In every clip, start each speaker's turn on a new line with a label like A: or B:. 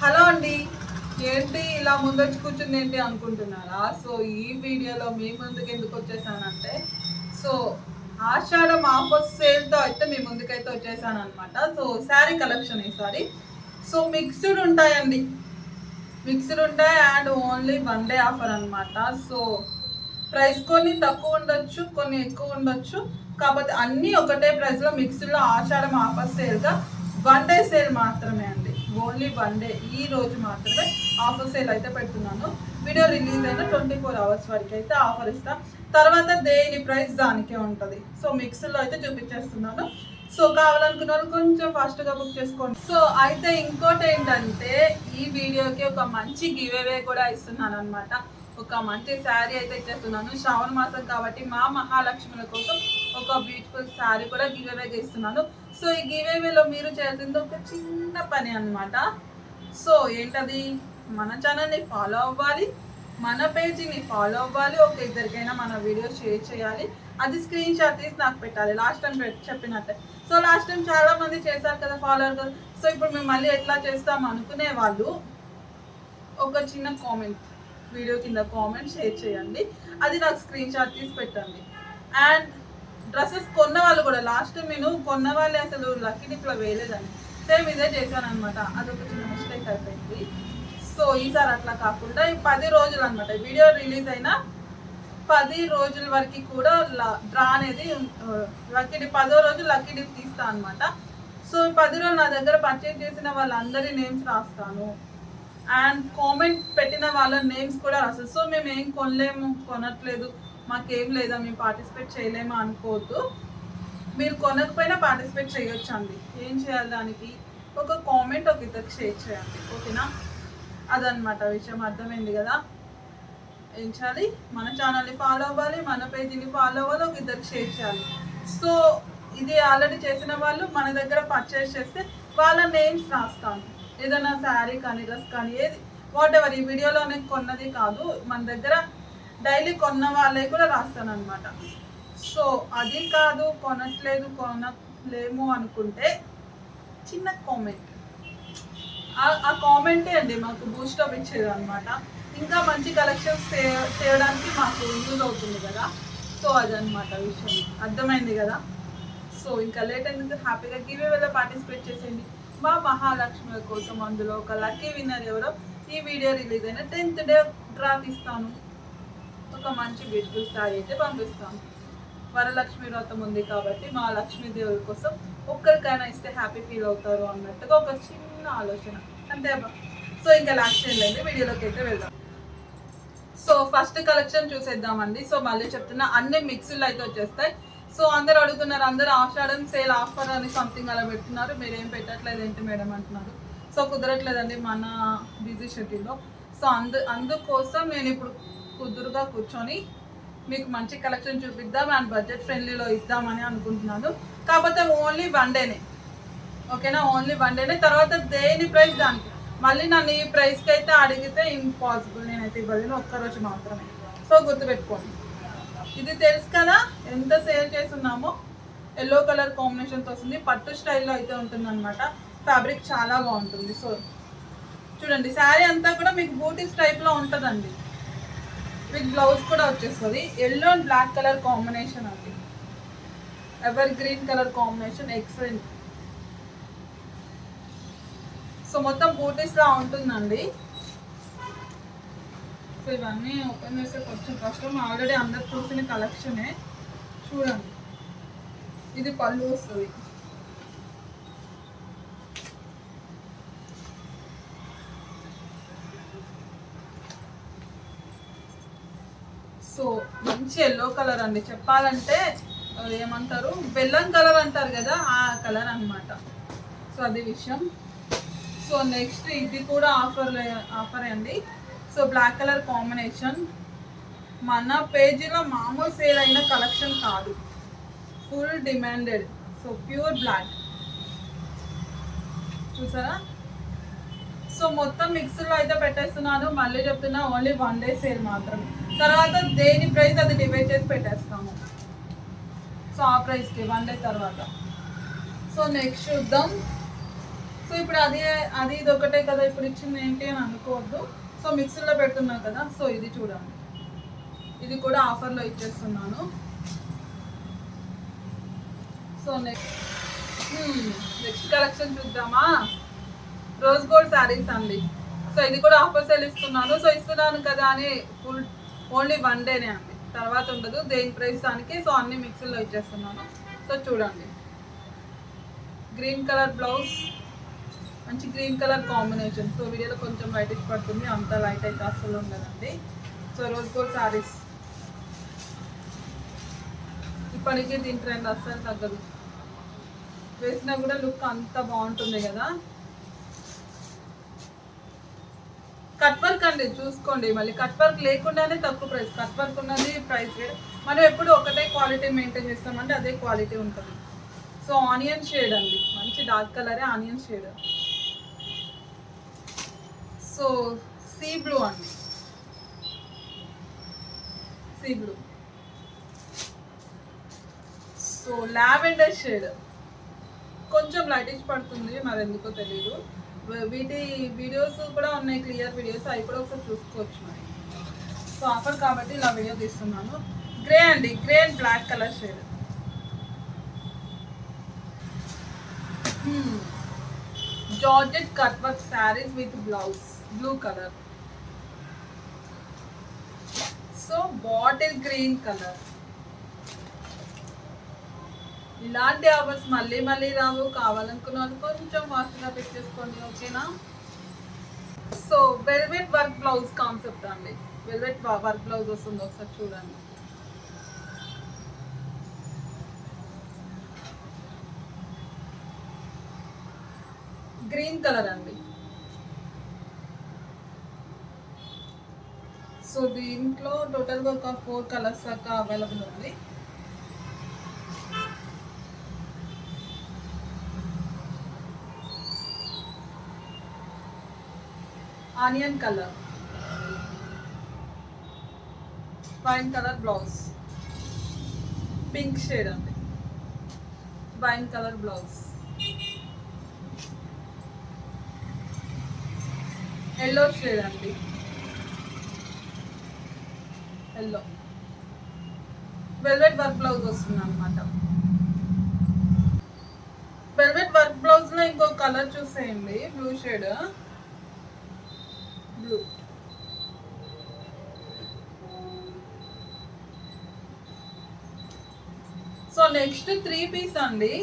A: Hello అండి. ఏంటి ఇలా ముందొచ్చి కూర్చుంది ఏంటి అనుకుంటున్నారా? సో ఈ వీడియోలో మీ ముందుకు ఎందుకు వచ్చేసానంటే సో ఆషాఢం ఆఫర్ సేల్తో అయితే మీ ముందుకైతే వచ్చేసాను అనమాట సో శారీ కలెక్షన్ ఈసారి సో మిక్స్డ్ ఉంటాయండి. మిక్స్డ్ ఉంటాయి and only one day offer అనమాట సో ప్రైస్ కొన్ని తక్కువ ఉండొచ్చు కొన్ని ఎక్కువ ఉండొచ్చు. కాకపోతే అన్నీ ఒకటే ప్రైస్లో మిక్స్డ్లో ఆషాఢం ఆఫర్ సేల్గా వన్ డే సేల్ మాత్రమే అండి. Only one day. ఈ రోజు మాత్రమే ఆఫర్ సేల్ అయితే పెడుతున్నాను. వీడియో రిలీజ్ అయిన ట్వంటీ ఫోర్ అవర్స్ వరకు అయితే ఆఫర్ ఇస్తాం. తర్వాత దేని ప్రైస్ దానికే ఉంటుంది. సో మిక్స్లో అయితే చూపించేస్తున్నాను. సో కావాలనుకున్న వాళ్ళు కొంచెం ఫాస్ట్గా బుక్ చేసుకోండి. సో అయితే ఇంకోటి ఏంటంటే ఈ వీడియోకి ఒక మంచి గివ్ అవే కూడా ఇస్తున్నాను అనమాట ఒక మంచి శారీ అయితే ఇచ్చేస్తున్నాను. శ్రావణ మాసం కాబట్టి మా మహాలక్ష్ముల కోసం ఒక బ్యూటిఫుల్ శారీ కూడా గివ్ ఇస్తున్నాను. సో ఈ గివేవేలో మీరు చేసింది ఒక చిన్న పని అన్నమాట. సో ఏంటది? మన ఛానల్ని ఫాలో అవ్వాలి. మన పేజీని ఫాలో అవ్వాలి. ఒక ఇద్దరికైనా మన వీడియో షేర్ చేయాలి. అది స్క్రీన్ షాట్ తీసి నాకు పెట్టాలి. లాస్ట్ టైం చెప్పినట్టే. సో లాస్ట్ టైం చాలామంది చేశారు కదా ఫాలోవర్ కదా సో ఇప్పుడు మేము మళ్ళీ ఎట్లా చేస్తాం అనుకునే వాళ్ళు ఒక చిన్న కామెంట్ వీడియో కింద కామెంట్ షేర్ చేయండి. అది నాకు స్క్రీన్ షాట్ తీసి పెట్టండి. అండ్ డ్రెస్సెస్ కొన్న వాళ్ళు కూడా. లాస్ట్ నేను కొన్న వాళ్ళే అసలు లక్కీ ఇట్లా వేయలేదని. సేమ్ ఇదే చేశాను అనమాట అదొక చిన్న మిస్టేక్ అయిపోయింది. సో ఈసారి అట్లా కాకుండా పది రోజులు అనమాట వీడియో రిలీజ్ అయిన పది రోజుల వరకు కూడా డ్రా అనేది లక్కీ డిప్ పదో రోజు లక్కీ డిప్ తీస్తా అనమాట సో పది రోజులు నా దగ్గర పర్చేజ్ చేసిన వాళ్ళందరి నేమ్స్ రాస్తాను. అండ్ కామెంట్ పెట్టిన వాళ్ళ నేమ్స్ కూడా రాస్తాను. సో మేము ఏం కొనలేము కొనట్లేదు. మాకేం లేదా మేము పార్టిసిపేట్ చేయలేము అనుకోవద్దు. మీరు కొనకపోయినా పార్టిసిపేట్ చేయొచ్చు అండి ఏం చేయాలి దానికి? ఒక కామెంట్ ఒక ఇద్దరికి షేర్ చేయండి ఓకేనా? అదనమాట విషయం అర్థమైంది కదా? ఏం చేయాలి? మన ఛానల్ని ఫాలో అవ్వాలి మన పేజీని ఫాలో అవ్వాలి ఒక ఇద్దరికి షేర్ చేయాలి. సో ఇది ఆల్రెడీ చేసిన వాళ్ళు మన దగ్గర పర్చేస్ చేస్తే వాళ్ళ నేమ్స్ రాస్తాను. ఏదైనా శారీ కానీ డ్రెస్ కానీ ఏది వాట్ ఎవర్ ఈ వీడియోలోనే కొన్నది కాదు మన దగ్గర డైలీ కొన్న వాళ్ళే కూడా రాస్తాను అనమాట సో అది కాదు కొనట్లేదు కొనలేము అనుకుంటే చిన్న కామెంట్ ఆ కామెంటే అండి మాకు బూస్ట్ అప్ ఇచ్చేది అనమాట ఇంకా మంచి కలెక్షన్స్ చేయడానికి మాకు యూజ్ అవుతుంది కదా. సో అదనమాట విషయం. అర్థమైంది కదా? సో ఇంకా లేట్ అయింది హ్యాపీగా గివ్ వేలో పార్టిసిపేట్ చేసేయండి. మా మహాలక్ష్మి కోసం అందులో ఒక లక్కీ విన్నర్ ఎవరో ఈ వీడియో రిలీజ్ అయిన టెన్త్ డే డ్రా తీస్తాను ఒక మంచి బ్యూటిఫుల్ శారీ అయితే పంపిస్తాం. వరలక్ష్మి వ్రతం ఉంది కాబట్టి మా లక్ష్మీదేవుల కోసం ఒక్కరికైనా ఇస్తే హ్యాపీ ఫీల్ అవుతారు అన్నట్టుగా ఒక చిన్న ఆలోచన. అంతే సో ఇంకా లాస్ట్ ఏంటంటే వీడియోలోకి అయితే వెళ్దాం. సో ఫస్ట్ కలెక్షన్ చూసేద్దామండి. సో మళ్ళీ చెప్తున్నా అన్ని మిక్సీలు అయితే వచ్చేస్తాయి. సో అందరు అడుగుతున్నారు అందరు ఆషాఢం సేల్ ఆఫర్ అని సంథింగ్ అలా పెడుతున్నారు. మీరేం పెట్టట్లేదు ఏంటి మేడం అంటున్నారు. సో కుదరట్లేదండి మన బిజీ షెడ్యూల్లో సో అందు అందుకోసం నేను ఇప్పుడు కుదురుగా కూర్చొని మీకు మంచి కలెక్షన్ చూపిద్దాం అండ్ బడ్జెట్ ఫ్రెండ్లీలో ఇద్దామని అనుకుంటున్నాను. కాకపోతే ఓన్లీ వన్ డేనే ఓకేనా ఓన్లీ వన్ డేనే తర్వాత దేని ప్రైస్ దానికి? మళ్ళీ నన్ను ఈ ప్రైస్కి అయితే అడిగితే ఇంపాసిబుల్ నేనైతే ఇవ్వలేను. ఒక్కరోజు మాత్రమే. సో గుర్తుపెట్టుకోండి. ఇది తెలుసు కదా? ఎంత సేల్ చేస్తున్నామో? ఎల్లో కలర్ కాంబినేషన్తో వస్తుంది. పట్టు స్టైల్లో అయితే ఉంటుందన్నమాట. ఫ్యాబ్రిక్ చాలా బాగుంటుంది. సో చూడండి శారీ అంతా కూడా మీకు బూటీస్ టైప్లో ఉంటుందండి. విత్ బ్లౌజ్ కూడా వచ్చేస్తుంది. Yellow and black colour combination అండి. Evergreen colour combination excellent so మొత్తం బూటీస్లా ఉంటుందండి. సో ఇవన్నీ ఓపెన్ చేస్తే కొంచెం కష్టం. ఆల్రెడీ అందరు చూసిన కలెక్షనే చూడండి. ఇది పళ్ళు వస్తుంది. సో మంచి ఎల్లో కలర్ అండి. చెప్పాలంటే ఏమంటారు? బెల్లం కలర్ అంటారు కదా ఆ కలర్ అన్నమాట. సో అది విషయం. సో నెక్స్ట్ ఇది కూడా ఆఫర్ ఆఫర్ అండి. సో బ్లాక్ కలర్ కాంబినేషన్ మన పేజీలో మామూలు సేల్ అయిన కలెక్షన్ కాదు. Full demanded so pure black చూసారా? సో మొత్తం మిక్స్లో అయితే పెట్టేస్తున్నాను. మళ్ళీ చెప్తున్నా ఓన్లీ వన్ డే సేల్ మాత్రమే. తర్వాత దేని ప్రైస్ అది డివైడ్ చేసి పెట్టేస్తాము. సో ఆ ప్రైస్కి వన్ డే తర్వాత. సో నెక్స్ట్ చూద్దాం. సో ఇప్పుడు అది అది ఇది ఒకటే కదా ఇప్పుడు ఇచ్చింది ఏంటి అని అనుకోవద్దు. సో మిక్సీలో పెడుతున్నాం కదా సో ఇది చూడండి. ఇది కూడా ఆఫర్లో ఇచ్చేస్తున్నాను. సో నెక్స్ట్ నెక్స్ట్ కలెక్షన్ చూద్దామా? రోజ్ గోల్డ్ శారీస్ అండి. సో ఇది కూడా ఆఫర్ సేల్ ఇస్తున్నాను. సో ఇస్తున్నాను కదా అని ఫుల్ ఓన్లీ వన్ డేనే అండి. తర్వాత ఉండదు. దేని ప్రైస్ దానికి సో అన్ని మిక్సీలో ఇచ్చేస్తున్నాను. సో చూడండి. Green colour blouse. మంచి గ్రీన్ కలర్ కాంబినేషన్. సో వీడియోలో కొంచెం లైట్ పడుతుంది. అంత లైట్ అయితే అస్సలు ఉండదండి. సో రోజ్ గోల్డ్ శారీస్ ఇప్పటికే దీని ట్రెండ్ అస్సలు తగ్గదు. వేసినా కూడా లుక్ అంత బాగుంటుంది కదా. కట్ వర్క్ అండి చూసుకోండి. మళ్ళీ కట్ వర్క్ లేకుండానే తక్కువ ప్రైస్ కట్ వర్క్ ఉన్నది ప్రైస్ మనం ఎప్పుడు ఒకటే క్వాలిటీ మెయింటైన్ చేస్తామంటే అదే క్వాలిటీ ఉంటుంది. సో ఆనియన్ షేడ్ అండి. మంచి డార్క్ కలరే onion shade so sea blue అండి. Sea blue so lavender shade కొంచెం లైటిష్ పడుతుంది మరి ఎందుకో తెలియదు వీటి వీడియోస్ కూడా ఉన్నాయి క్లియర్ వీడియోస్. అవి కూడా ఒకసారి చూసుకోవచ్చు మరి. సో ఆఫర్ కాబట్టి ఇలా వీడియో తీస్తున్నాను. గ్రే అండి. Grey and black colour shade georgette cut work saris with blouse blue colour so bottle green colour ఇలాంటి ఆఫర్స్ మళ్ళీ మళ్ళీ రావు. కావాలనుకున్న వాళ్ళు కొంచెం ఫాస్ట్గా పిక్ ఓకేనా? So velvet work blouse concept అండి. వెల్వెట్ వర్క్ బ్లౌజ్ వస్తుంది ఒకసారి చూడండి. గ్రీన్ కలర్ అండి. సో దీంట్లో టోటల్గా ఒక ఫోర్ కలర్స్ దాకా అవైలబుల్ ఉంది. Onion colour. Wine colour blouse pink shade అండి. Wine colour blouse yellow shade అండి. ఎల్లో వెల్వెట్ వర్క్ బ్లౌజ్ వస్తుంది అనమాట వెల్వెట్ వర్క్ బ్లౌజ్లో ఇంకో కలర్ చూసేయండి. Blue shade blue so next three piece అండి.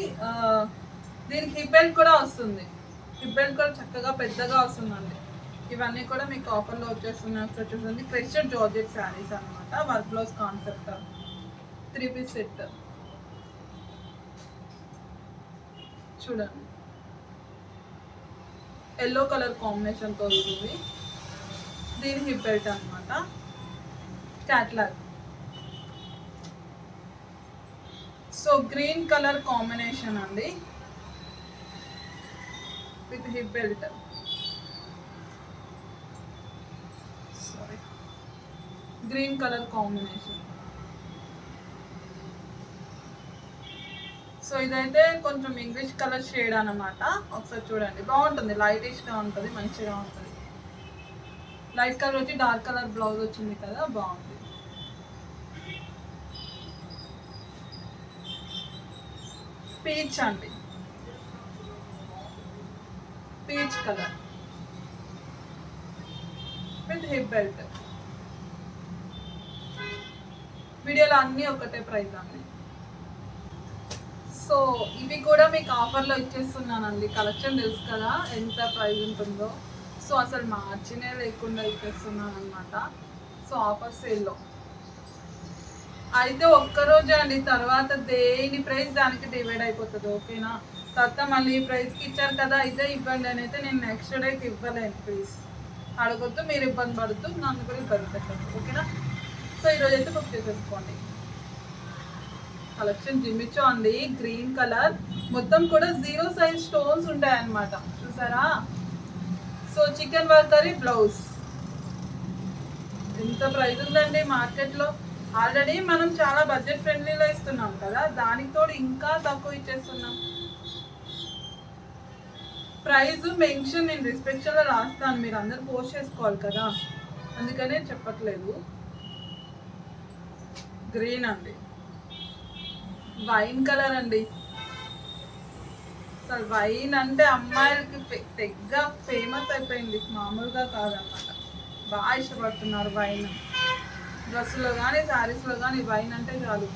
A: దీనికి హిప్ బెల్ట్ కూడా వస్తుంది. హిప్ బెల్ట్ కూడా చక్కగా పెద్దగా వస్తుందండి. ఇవన్నీ కూడా మీకు ఆఫర్లో వచ్చేస్తున్నాయి. ఒకసారి క్రిస్టియన్ జార్జెట్ శారీస్ అనమాట work blouse concept. Three piece set. చూడండి. ఎల్లో కలర్ కాంబినేషన్తో వస్తుంది. దీని హిప్ బెల్ట్ అనమాట catalogue. So green colour combination అండి. With hip belt. Sorry green colour combination. So ఇదైతే కొంచెం ఇంగ్లీష్ కలర్ షేడ్ అనమాట ఒకసారి చూడండి. బాగుంటుంది. లైటిష్గా ఉంటుంది. మంచిగా ఉంటుంది. లైట్ కలర్ వచ్చి డార్క్ కలర్ బ్లౌజ్ వచ్చింది కదా. బాగుంది. పీచ్ అండి. Peach colour with hip belt వీడియోలో అన్నీ ఒకటే ప్రైస్ అండి. సో ఇవి కూడా మీకు ఆఫర్లో ఇచ్చేస్తున్నానండి. కలెక్షన్ తెలుసు కదా ఎంత ప్రైస్ ఉంటుందో. సో అసలు మార్చినే లేకుండా ఇచ్చేస్తున్నాను అనమాట సో ఆఫర్ సేల్లో అయితే ఒక్కరోజు అండి తర్వాత దేని ప్రైస్ దానికి డివైడ్ అయిపోతుంది ఓకేనా? తర్వాత మళ్ళీ ఈ ప్రైస్కి ఇచ్చారు కదా అయితే ఇవ్వండి అని అయితే నేను నెక్స్ట్ డే అయితే ఇవ్వలేను ప్లీజ్ అడగొద్దు మీరు ఇబ్బంది పడుతూ నన్ను కూడా ఇబ్బంది పెట్టండి ఓకేనా? సో ఈరోజు అయితే బుక్ చేసేసుకోండి. కలెక్షన్ జిమ్మిచ్చో అండి గ్రీన్ కలర్ మొత్తం కూడా జీరో సైజ్ స్టోన్స్ ఉంటాయన్నమాట చూసారా? సో చికెన్ వర్కరీ బ్లౌజ్ ఎంత ప్రైస్ ఉందండి మార్కెట్లో ఆల్రెడీ మనం చాలా బడ్జెట్ ఫ్రెండ్లీలో ఇస్తున్నాం కదా దానికి తోడు ఇంకా తక్కువ ఇచ్చేస్తున్నాం. ప్రైస్ మెన్షన్ నేను డిస్క్రిప్షన్లో రాస్తాను మీరు అందరు పోస్ట్ చేసుకోవాలి కదా. అందుకనే చెప్పట్లేదు. గ్రీన్ అండి. వైన్ కలర్ అండి. అసలు వైన్ అంటే అమ్మాయిలకి తెగ్గ ఫేమస్ అయిపోయింది. మామూలుగా కాదనమాట. బాగా ఇష్టపడుతున్నారు వైన్ డ్రెస్సులో కానీ శారీస్లో కానీ వైన్ అంటే చాలు.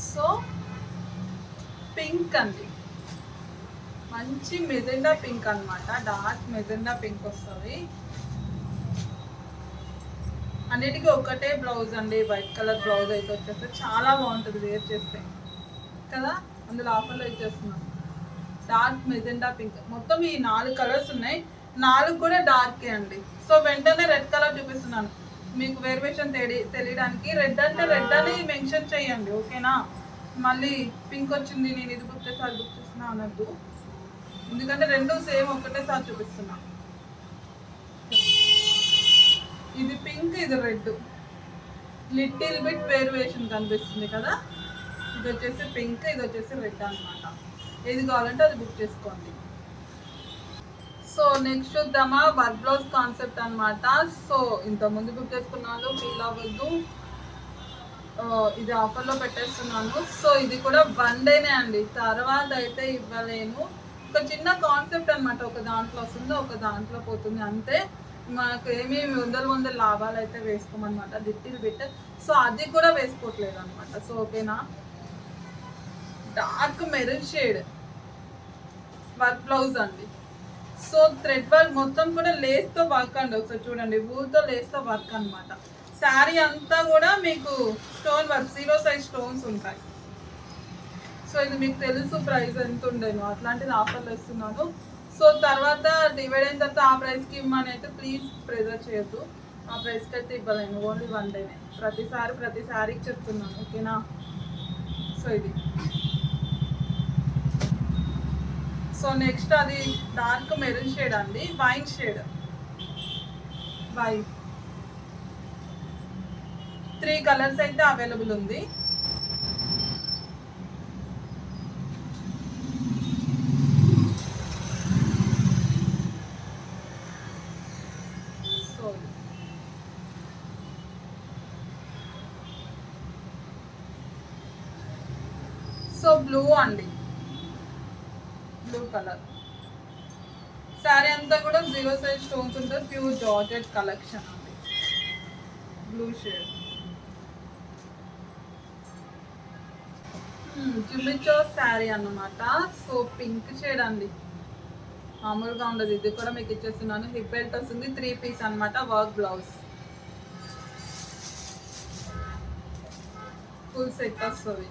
A: సో పింక్ అండి. మంచి మెజెండా పింక్ అన్నమాట. డార్క్ మెజెండా పింక్ వస్తుంది. అన్నిటికీ ఒకటే బ్లౌజ్ అండి. వైట్ కలర్ బ్లౌజ్ అయితే వచ్చేస్తే చాలా బాగుంటుంది వేర్ చేస్తే. కదా? అందులో ఆఫర్లో ఇచ్చేస్తున్నాం. Dark magenta pink. మొత్తం ఈ నాలుగు కలర్స్ ఉన్నాయి. నాలుగు కూడా డార్కే అండి. సో వెంటనే రెడ్ కలర్ చూపిస్తున్నాను. మీకు వేరియేషన్ తెలి తెలియడానికి రెడ్ అంటే రెడ్ అని మెన్షన్ చేయండి ఓకేనా? మళ్ళీ పింక్ వచ్చింది నేను ఇది బుక్ చేసి బుక్ చేస్తున్నా అనద్దు. ఎందుకంటే రెండు సేమ్ ఒకటేసారి చూపిస్తున్నా. ఇది పింక్ ఇది రెడ్. లిటిల్ బిట్ వేరియేషన్ కనిపిస్తుంది కదా? ఇది వచ్చేసి పింక్ ఇది వచ్చేసి రెడ్ అనమాట ఏది కావాలంటే అది బుక్ చేసుకోండి. సో నెక్స్ట్ చూద్దామా? వర్క్ బ్లౌజ్ కాన్సెప్ట్ అనమాట సో ఇంత ముందు బుక్ చేసుకున్నాను ఫీల్ అవ్వద్దు. ఇది ఆఫర్లో పెట్టేస్తున్నాను. సో ఇది కూడా వన్ డేనే అండి. తర్వాత అయితే ఇవ్వలేను. ఒక చిన్న కాన్సెప్ట్ అనమాట ఒక దాంట్లో వస్తుంది ఒక దాంట్లో పోతుంది అంతే. మనకు ఏమి వందల వందల లాభాలు అయితే వేసుకోమన్నమాట. లిటిల్ బిట్ సో అది కూడా వేసుకోవట్లేదు అనమాట సో ఓకేనా? Dark maroon shade work blouse అండి. సో థ్రెడ్ వర్క్ మొత్తం కూడా లేస్తో వర్క్ అండి ఒకసారి చూడండి. ఊరితో లేస్తో వర్క్ అన్నమాట. శారీ అంతా కూడా మీకు stone work zero size stones ఉంటాయి. సో ఇది మీకు తెలుసు ప్రైస్ ఎంత ఉండేను అట్లాంటిది ఆఫర్లు ఇస్తున్నాను సో తర్వాత డివైడ్ అయిన తర్వాత ఆ ప్రైస్కి ఇమ్మని అయితే ప్లీజ్ ప్రెజర్ చేయొద్దు. ఆ ప్రైస్కి అయితే ఇవ్వలేను. ఓన్లీ వన్ డేనే ప్రతిసారి ప్రతి శారీకి చెప్తున్నాను. ఓకేనా సో ఇది. సో నెక్స్ట్ అది డార్క్ మెరూన్ షేడ్ అండి wine shade wine three colours అయితే అవైలబుల్ ఉంది సో సో బ్లూ అండి బ్లూ కలర్ శారీ అంతా కూడా జీరో సైజ్ స్టోన్స్ ఉంటుంది ప్యూర్ జార్జెట్ కలెక్షన్ అండి బ్లూ షేడ్ జుమిచో శారీ అన్నమాట. సో పింక్ షేడ్ అండి. మామూలుగా ఉండదు. ఇది కూడా మీకు ఇచ్చేస్తున్నాను. హిప్ బెల్ట్ వస్తుంది. త్రీ పీస్ అన్నమాట. వర్క్ బ్లౌజ్ ఫుల్ సెట్ వస్తుంది.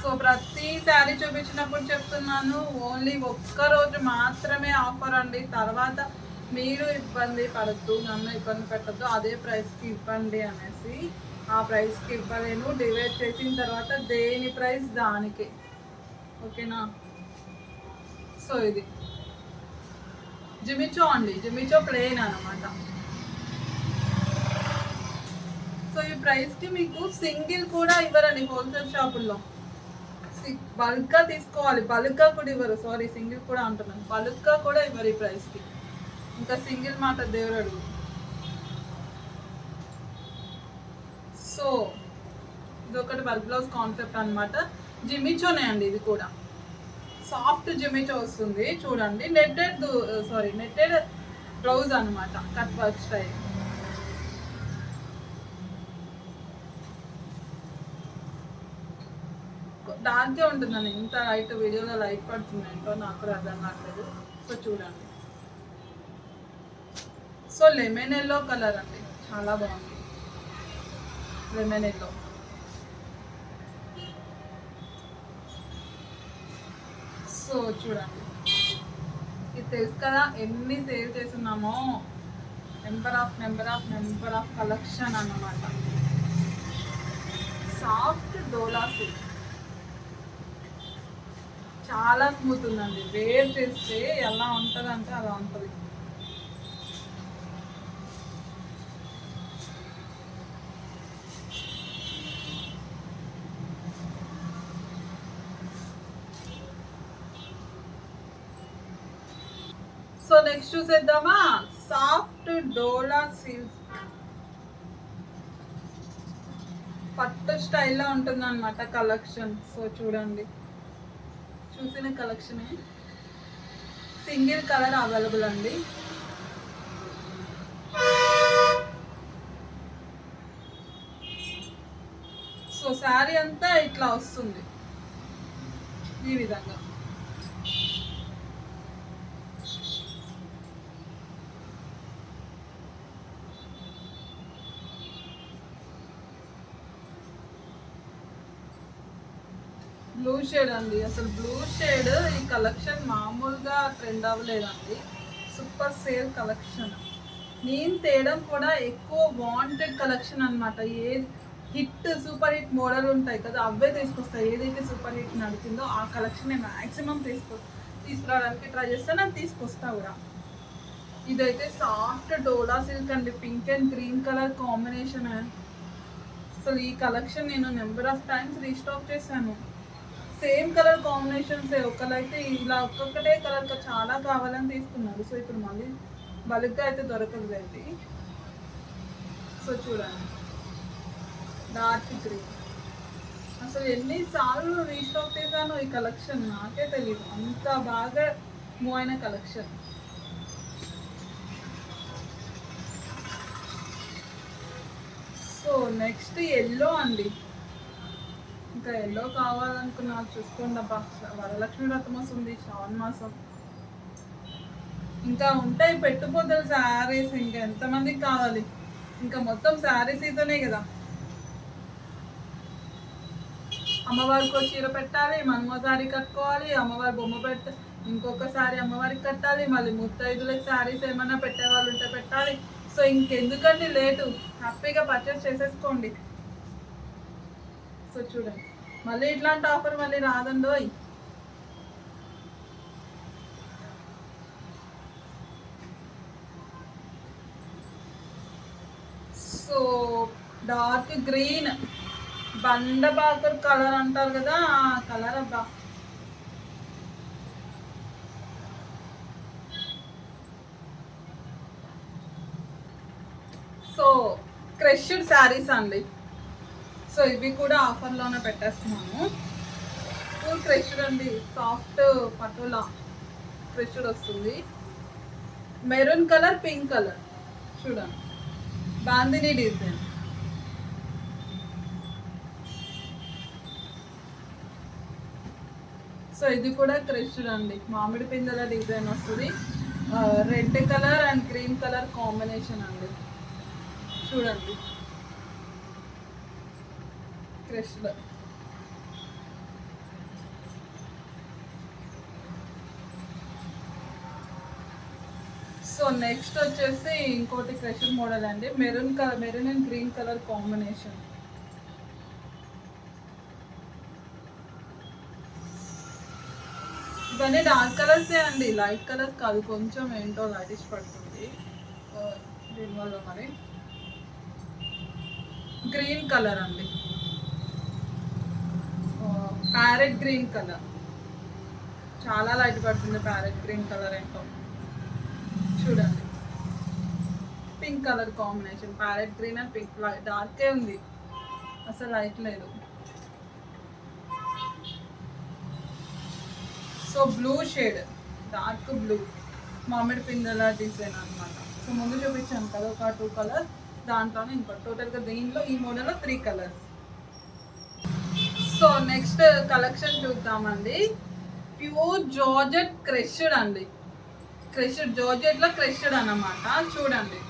A: సో ప్రతి శారీ చూపించినప్పుడు చెప్తున్నాను ఓన్లీ ఒక్క రోజు మాత్రమే ఆఫర్ అండి. తర్వాత మీరు ఇబ్బంది పడద్దు నన్ను ఇబ్బంది పెట్టద్దు అదే ప్రైస్కి ఇవ్వండి అనేసి ఆ ప్రైస్కి ఇవ్వలేను. డివైడ్ చేసిన తర్వాత దేని ప్రైస్ దానికి. ఓకేనా? సో ఇది. జిమిచో అండి. జిమిచో ప్లేన్ అనమాట సో ఈ ప్రైస్కి మీకు సింగిల్ కూడా ఇవ్వరండి హోల్సేల్ షాపుల్లో. బల్క్గా తీసుకోవాలి. బల్క్గా కూడా ఇవ్వరు. సారీ సింగిల్ కూడా అంటున్నాను. బల్క్గా కూడా ఇవ్వరు ఈ ప్రైస్కి ఇంకా సింగిల్ మాట దేవుడు అడుగు. సో ఇది ఒకటి బల్క్ బ్లౌజ్ కాన్సెప్ట్ అనమాట జిమిచోనే అండి ఇది కూడా. సాఫ్ట్ జిమిచో వస్తుంది. చూడండి. నెట్టెడ్ సారీ నెట్టెడ్ బ్లౌజ్ అనమాట కట్ వర్క్ స్టైల్ దాంతో ఉంటుందండి. ఇంత లైట్ వీడియోలో లైట్ పడుతుంది ఏంటో నాకు కూడా అర్థం కావట్లేదు. సో చూడండి. సో లెమన్ ఎల్లో కలర్ అండి. చాలా బాగుంది. Lemon yellow. సో చూడండి. ఇది తెలుసు కదా ఎన్ని సేవ్ చేస్తున్నామో. Number of number of number of collection అన్నమాట. సాఫ్ట్ డోలా సిల్క్ చాలా స్మూత్ ఉందండి. వేర్ చేస్తే ఎలా ఉంటుందంటే అలా ఉంటుంది. సో నెక్స్ట్ చూసేద్దామా? Soft dola silk. పట్టు స్టైల్లో ఉంటుందన్నమాట కలెక్షన్. సో చూడండి. చూసిన కలెక్షనే. సింగిల్ కలర్ అవైలబుల్ అండి. సో శారీ అంతా ఇట్లా వస్తుంది. ఈ విధంగా. బ్లూ షేడ్ అండి. అసలు బ్లూ షేడ్ ఈ కలెక్షన్ మామూలుగా ట్రెండ్ అవ్వలేదండి. సూపర్ సేల్ కలెక్షన్ నేను తేయడం కూడా ఎక్కువ వాంటెడ్ కలెక్షన్ అన్నమాట. A hit super hit model ఉంటాయి కదా అవే తీసుకొస్తాయి ఏదైతే సూపర్ హిట్ నడిచిందో ఆ కలెక్షన్ నేను మ్యాక్సిమం తీసుకో తీసుకురావడానికి ట్రై చేస్తాను అది తీసుకొస్తా కూడా. ఇదైతే సాఫ్ట్ డోలా సిల్క్ అండి. Pink and green colour combination అసలు ఈ కలెక్షన్ నేను నెంబర్ ఆఫ్ టైమ్స్ రీస్టాక్ చేశాను. Same colour combinations. ఒకరైతే ఇలా ఒక్కొక్కటే కలర్ చాలా కావాలని తీసుకున్నారు. సో ఇప్పుడు మళ్ళీ బల్క్గా అయితే దొరకదు అయితే సో చూడండి. డార్క్ గ్రీన్ అసలు ఎన్నిసార్లు రీస్టాక్ చేశాను ఈ కలెక్షన్? నాకే తెలియదు అంత బాగా మూవ్ అయిన కలెక్షన్. సో నెక్స్ట్ ఎల్లో అండి. ఇంకా ఎల్లో కావాలనుకున్నా చూసుకోండి అబ్బా. వరలక్ష్మి వ్రతం వస్తుంది శ్రావణ మాసం. ఇంకా ఉంటాయి పెట్టుబడులు శారీస్ ఇంకా ఎంతమందికి కావాలి? ఇంకా మొత్తం శారీస్ సీజనే కదా. అమ్మవారికి ఒక చీర పెట్టాలి మనమో కట్టుకోవాలి అమ్మవారి బొమ్మ పెట్ట ఇంకొక సారీ అమ్మవారికి కట్టాలి మళ్ళీ ముత్తైదులకి శారీస్ ఏమైనా పెట్టేవాళ్ళు ఉంటే పెట్టాలి. సో ఇంకెందుకండి లేటు హ్యాపీగా పర్చేస్ చేసేసుకోండి. సో చూడండి. మళ్ళీ ఇట్లాంటి ఆఫర్ మళ్ళీ రాదండోయ్ సో డార్క్ గ్రీన్ బండబాకర్ కలర్ అంటారు కదా ఆ కలర్ అబ్బా. సో క్రష్డ్ శారీస్ అండి. సో ఇవి కూడా ఆఫర్లోనే పెట్టేస్తున్నాము. ఫుల్ క్రష్డ్ అండి. సాఫ్ట్ పటోలా క్రష్డ్ వస్తుంది. మెరూన్ కలర్ పింక్ కలర్ చూడండి. బాందిని డిజైన్ సో ఇది కూడా క్రెష్డ్ అండి. మామిడి పిందెల డిజైన్ వస్తుంది. Red colour and green colour combination అండి. చూడండి. క్రష్డ్ సో నెక్స్ట్ వచ్చేసి ఇంకోటి క్రషర్ మోడల్ అండి. Maroon colour maroon and green colour combination. ఇవన్నీ డార్క్ కలర్సే అండి. లైట్ కలర్స్ కాదు. కొంచెం ఏంటో లైటిష్ పడుతుంది. దీనివల్ల మరి. గ్రీన్ కలర్ అండి. Parrot green colour. చాలా లైట్ పడుతుంది ప్యారెట్ గ్రీన్ కలర్ ఏంటో. చూడండి. Pink colour combination. Parrot green and pink డార్కే ఉంది. అసలు లైట్ లేదు. So blue shade. Dark blue. మామిడి పిందెల డిజైన్ అన్నమాట. సో ముందు చూపించాను కదా ఒక టూ కలర్ దాంట్లోనే ఇంకో. టోటల్గా దీనిలో ఈ మోడల్లో three colours. So next collection చూద్దామండి. ప్యూర్ జార్జెట్ క్రెష్డ్ అండి. క్రెష్డ్ జార్జెట్లో క్రెష్డ్ అన్నమాట. చూడండి.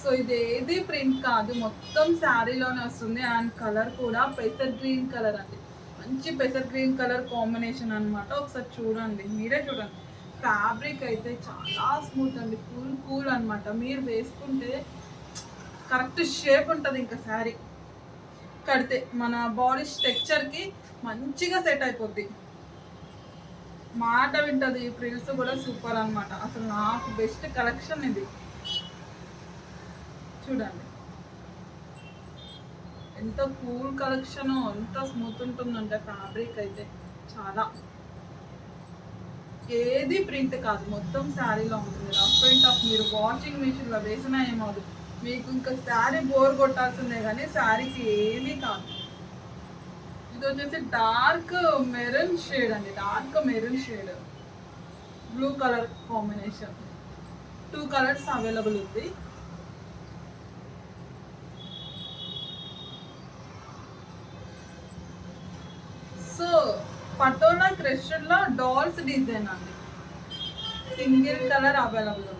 A: సో ఇది ఏది ప్రింట్ కాదు. మొత్తం శారీలోనే వస్తుంది. అండ్ కలర్ కూడా పెసర్ గ్రీన్ కలర్ అండి. మంచి పెసర్ గ్రీన్ కలర్ కాంబినేషన్ అన్నమాట. ఒకసారి చూడండి. మీరే చూడండి. ఫ్యాబ్రిక్ అయితే చాలా స్మూత్ అండి. కూల్ కూల్ అన్నమాట. మీరు వేసుకుంటే కరెక్ట్ షేప్ ఉంటుంది ఇంకా శారీ. కడితే మన బాడీ స్ట్రక్చర్కి మంచిగా సెట్ అయిపోద్ది. మాట వింటది ఈ ప్రిల్స్ కూడా సూపర్ అన్నమాట. అసలు నాకు బెస్ట్ కలెక్షన్ ఇది. చూడండి. ఎంత కూల్ కలెక్షన్ ఎంత స్మూత్ ఉంటుందంటే ఫ్యాబ్రిక్ అయితే చాలా. ఏది ప్రింట్ కాదు మొత్తం శారీలో ఉంటుంది రఫ్ ప్రింట్ ఆఫ్ మీరు వాషింగ్ మిషన్లో వేసినా ఏమవుతుంది మీకు ఇంకా శారీ బోర్ కొట్టాల్సిందే కానీ శారీకి ఏమీ కాదు. ఇది వచ్చేసి డార్క్ మెరూన్ షేడ్ అండి dark maroon shade. Blue colour combination two colours available ఉంది. సో పటోలా క్రెషన్లో డాల్స్ డిజైన్ అండి. సింగిల్ కలర్ అవైలబుల్ ఉంది.